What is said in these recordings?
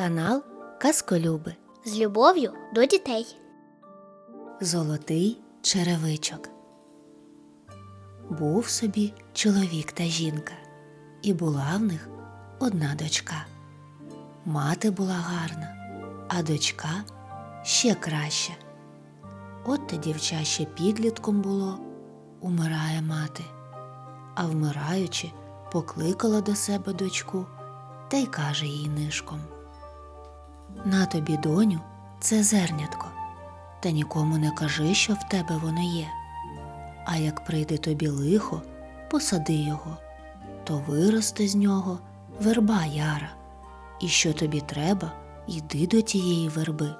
Канал Казколюби. З любов'ю до дітей. Золотий черевичок. Був собі чоловік та жінка, і була в них одна дочка. Мати була гарна, а дочка ще краща. От те дівча ще підлітком було, умирає мати, а вмираючи, покликала до себе дочку та й каже їй нишком. На тобі, доню, це зернятко та нікому не кажи, що в тебе воно є. А як прийде тобі лихо, посади його, то виросте з нього верба яра, і що тобі треба, йди до тієї верби,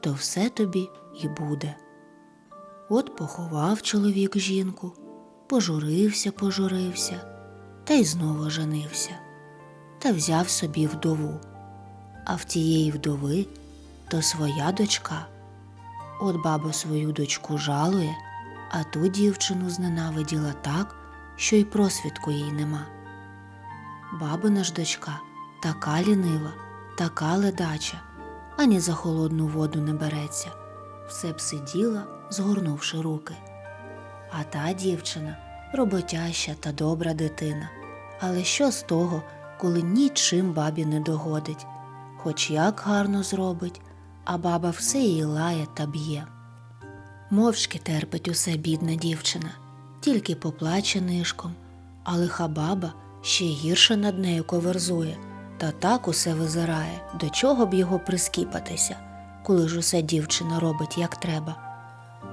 то все тобі й буде. От поховав чоловік жінку, пожурився, пожурився, та й знову женився, та взяв собі вдову. А в тієї вдови то своя дочка. От баба свою дочку жалує, а ту дівчину зненавиділа так, що й просвідку їй нема. Бабина ж дочка така лінива, така ледача, ані за холодну воду не береться, все б сиділа, згорнувши руки. А та дівчина роботяща та добра дитина. Але що з того, коли нічим бабі не догодить, хоч як гарно зробить, а баба все її лає та б'є. Мовчки терпить усе бідна дівчина, тільки поплаче нишком, а лиха баба ще гірше над нею коверзує, та так усе визирає, до чого б його прискіпатися, коли ж усе дівчина робить як треба.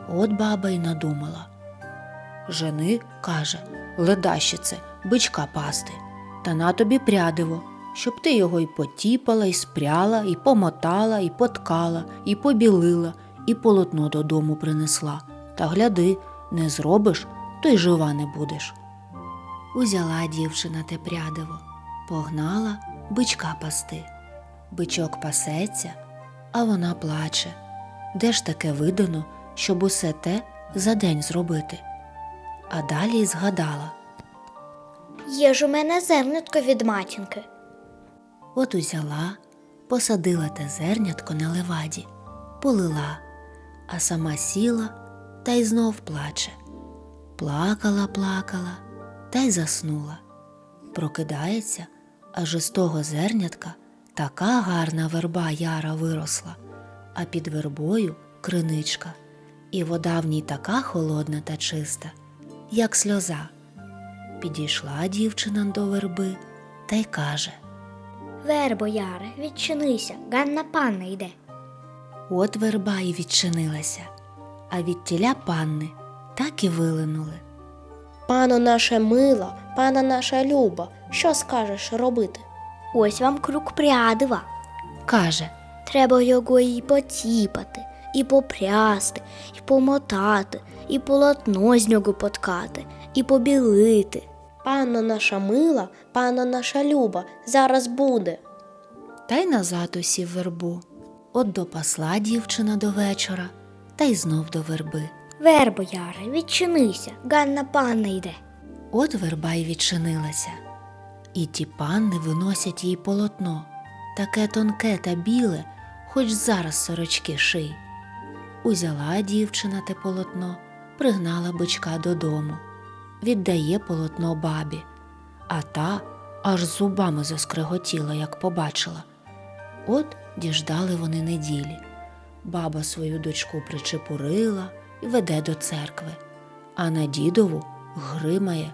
От баба й надумала. Жени, каже, ледащице, бичка пасти, та на тобі прядиво, щоб ти його й потіпала, і спряла, і помотала, і поткала, і побілила, і полотно додому принесла. Та гляди, не зробиш, то й жива не будеш. Узяла дівчина те прядиво, погнала бичка пасти. Бичок пасеться, а вона плаче. Де ж таке видано, щоб усе те за день зробити? А далі й згадала. Є ж у мене зернятко від матінки. От узяла, посадила те зернятко на леваді, полила, а сама сіла та й знов плаче. Плакала, плакала та й заснула. Прокидається, аж із того зернятка така гарна верба яра виросла, а під вербою криничка, і вода в ній така холодна та чиста, як сльоза. Підійшла дівчина до верби та й каже. Вербо, Яре, відчинися, Ганна панна йде. От верба й відчинилася, а від тіля панни так і вилинули. Пано наша мила, пана наша люба, що скажеш робити? Ось вам круг прядива. Каже, Треба його і потіпати, і попрясти, і помотати, і полотно з нього поткати, і побілити. Панно наша мила, пана наша люба, зараз буде. та й назад усів вербу. От допасла дівчина до вечора, та й знов до верби. Вербо, Яре, відчинися, Ганна панна йде. От верба й відчинилася, і ті панни виносять їй полотно, таке тонке та біле, хоч зараз сорочки ший. Узяла дівчина те полотно, пригнала бичка додому, віддає полотно бабі, а та аж зубами заскриготіла, як побачила. От діждали вони неділі. Баба свою дочку причепурила і веде до церкви, а на дідову гримає.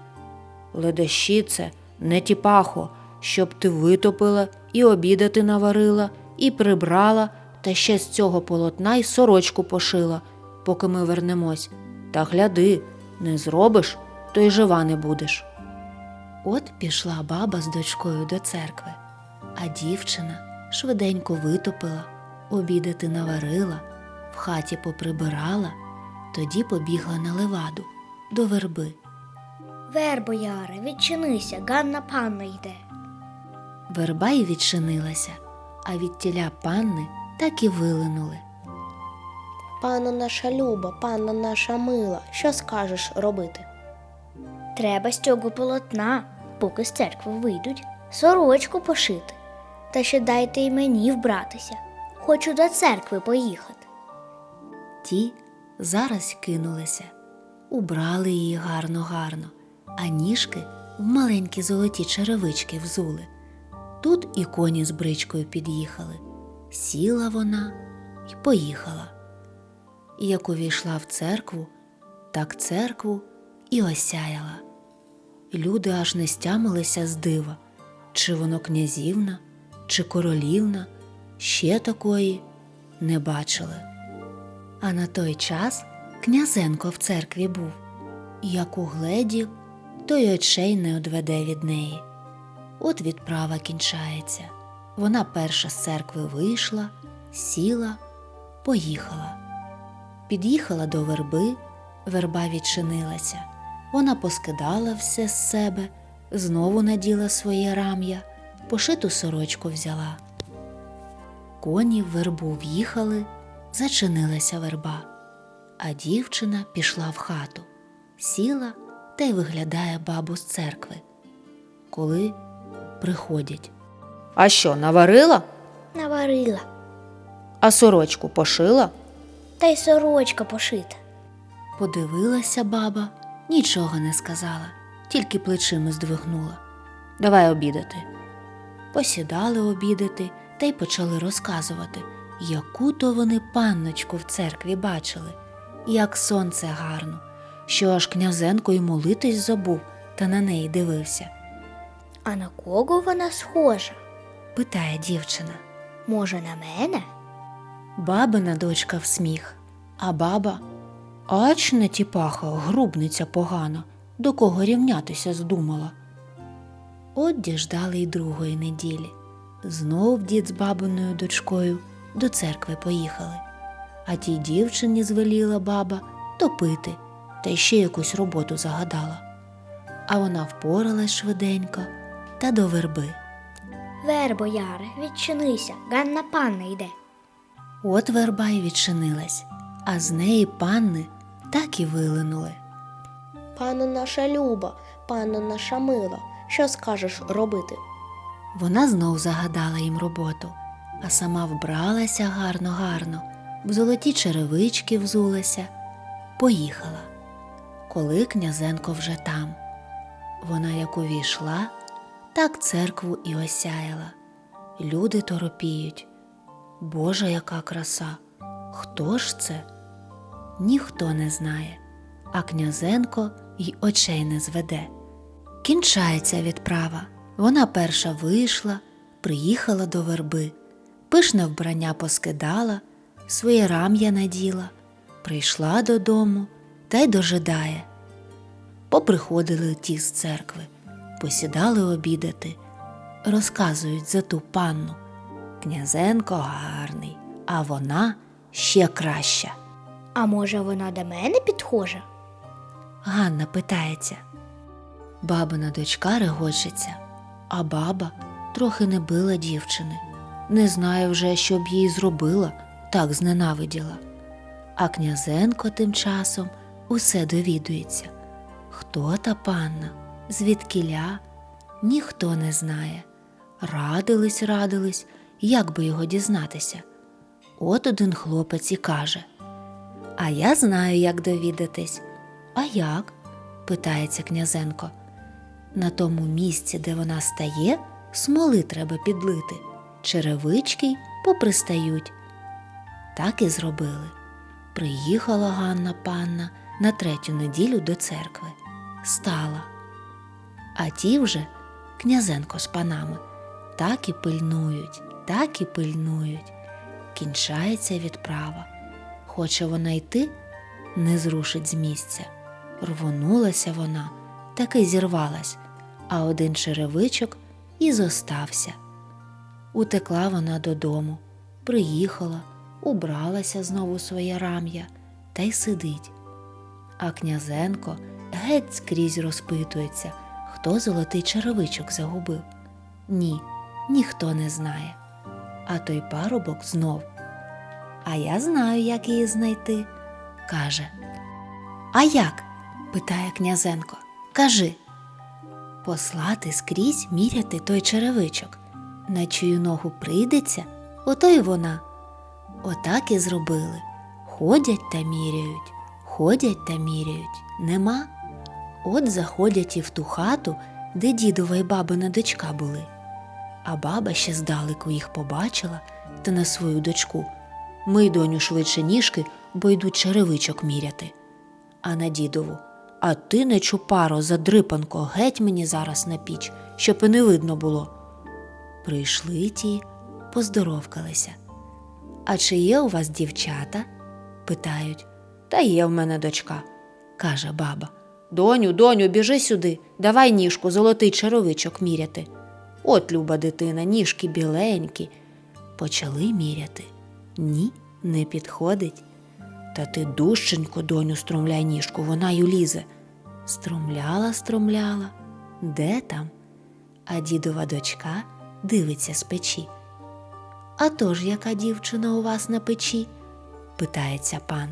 Ледащице, не тіпахо, щоб ти витопила і обідати наварила, і прибрала, та ще з цього полотна й сорочку пошила, поки ми вернемось. Та гляди, не зробиш, то й жива не будеш. От пішла баба з дочкою до церкви, а дівчина швиденько витопила, обідати наварила, в хаті поприбирала, тоді побігла на леваду до верби. Вербо, Яре, відчинися, Ганна панна йде. Верба й відчинилася, а від тіля панни так і вилинули. Панно наша люба, панно наша мила, що скажеш робити? Треба з цього полотна, поки з церкви вийдуть, сорочку пошити. Та ще дайте й мені вбратися. Хочу до церкви поїхати. Ті зараз кинулися, убрали її гарно-гарно, а ніжки в маленькі золоті черевички взули. Тут і коні з бричкою під'їхали. Сіла вона і поїхала. Як увійшла в церкву, так церкву і осяяла. Люди аж не стямилися з дива, чи воно князівна, чи королівна, ще такої не бачили. А на той час князенко в церкві був, як угледів, то й очей не одведе від неї. От відправа кінчається. Вона перша з церкви вийшла, сіла, поїхала. Під'їхала до верби, верба відчинилася. Вона поскидала все з себе, знову наділа своє рам'я, пошиту сорочку взяла. Коні в вербу в'їхали, зачинилася верба, а дівчина пішла в хату, сіла та й виглядає бабу з церкви. Коли приходять. А що, наварила? Наварила, А сорочку пошила? та й сорочка пошита. Подивилася баба, нічого не сказала, тільки плечима здвигнула. Давай обідати. Посідали обідати та й почали розказувати, яку то вони панночку в церкві бачили, як сонце гарно, що аж князенко й молитись забув та на неї дивився. А на кого вона схожа? Питає дівчина. Може, на мене? Бабина дочка в сміх, а баба ач не тіпаха, грубниця погана, до кого рівнятися здумала. От діждали й другої неділі. Знов дід з бабиною дочкою до церкви поїхали, а тій дівчині звеліла баба топити та ще якусь роботу загадала. А вона впоралась швиденько та до верби. Вербо, Яре, відчинися, Ганна панна йде. От верба й відчинилась, а з неї панни так і вилинули. Панно наша люба, панно наша мила, що скажеш робити? Вона знов загадала їм роботу, а сама вбралася гарно-гарно, в золоті черевички взулася, поїхала. Коли князенко вже там. Вона як увійшла, так церкву і осяяла. Люди торопіють. Божа, яка краса! Хто ж це? Ніхто не знає, а князенко й очей не зведе. Кінчається відправа. Вона перша вийшла, приїхала до верби, пишне вбрання поскидала, своє рам'я наділа, прийшла додому та й дожидає. Поприходили ті з церкви, посідали обідати, розказують за ту панну. Князенко гарний, а вона ще краща. А може, вона до мене підхожа? Ганна питається. Бабина дочка регочеться, а баба трохи не била дівчини. Не знає вже, що б їй зробила, так зненавиділа. А князенко тим часом усе довідується. Хто та панна, звідкіля, ніхто не знає. Радились, радились, як би його дізнатися. От один хлопець і каже: А я знаю, як довідатись. А як? питається князенко. На тому місці, де вона стає, смоли треба підлити, черевички й попристають. Так і зробили. Приїхала Ганна панна на третю неділю до церкви, стала. А ті вже, князенко з панами, так і пильнують, так і пильнують. Кінчається відправа. Хоче вона йти, не зрушить з місця. Рвонулася вона, таки зірвалась, а один черевичок і зостався. Утекла вона додому, приїхала, убралася знову своє рам'я та й сидить. А князенко геть скрізь розпитується, хто золотий черевичок загубив. Ні, ніхто не знає. А той парубок знов. А я знаю, як її знайти, каже. А як? питає князенко. Кажи. Послати скрізь міряти той черевичок. На чию ногу прийдеться, ото й вона. Отак і зробили. Ходять та міряють, ходять та міряють, нема. От заходять і в ту хату, де дідова й бабина дочка були. А баба ще здалеку їх побачила та на свою дочку. Мий доню швидше ніжки, бо йдуть черевичок міряти. А на дідову. А ти, не чупаро, задрипанко, геть мені зараз на піч, щоб і не видно було. Прийшли ті, поздоровкалися. А чи є у вас дівчата? питають. Та є в мене дочка, каже баба. Доню, доню, біжи сюди, давай ніжку, золотий черевичок міряти. От, люба дитина, ніжки біленькі. Почали міряти. Ні, не підходить. Та ти дужченько, доню, струмляй ніжку, вона й улізе. Струмляла, струмляла. Де там? А дідова дочка дивиться з печі. А то ж яка дівчина у вас на печі? питається пан.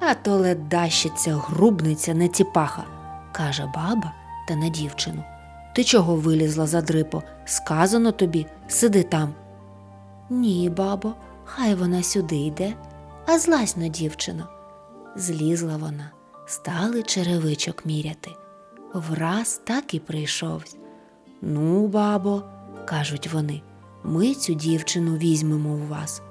А то ледащиця, грубниця, неціпаха, каже баба та на дівчину. Ти чого вилізла за дрипо? Сказано тобі, сиди там. Ні, бабо, хай вона сюди йде, а злазь на дівчину. Злізла вона, стали черевичок міряти. Враз так і прийшовсь. Ну, бабо, кажуть вони, ми цю дівчину візьмемо у вас.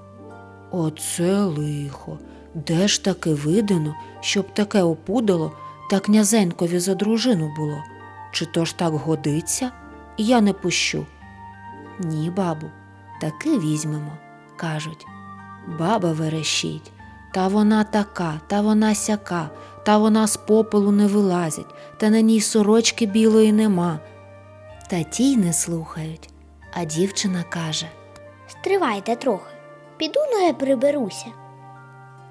Оце лихо. Де ж таки видано, щоб таке опудало та князенькові за дружину було? Чи то ж так годиться? Я не пущу. Ні, бабу, таки візьмемо, кажуть. Баба верещить. Та вона така, та вона сяка, та вона з попелу не вилазить, та на ній сорочки білої нема. Та ті й не слухають, а дівчина каже Стривайте трохи. Піду но я приберуся.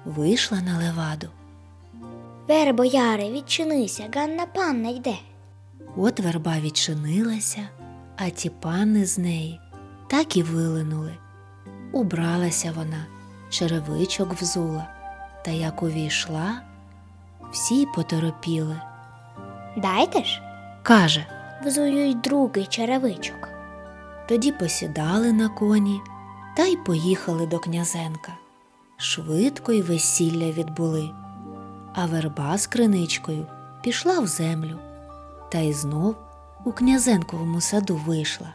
вийшла на леваду. Вербо, Яре, відчинися, Ганна панна йде. От верба відчинилася, а ті пани з неї так і вилинули. Убралася вона, черевичок взула, та як увійшла, всі поторопіли. Дайте ж, Каже, взую й другий черевичок. тоді посідали на коні та й поїхали до князенка. Швидко й весілля відбули, а верба з криничкою пішла в землю, та й знов у князенковому саду вийшла.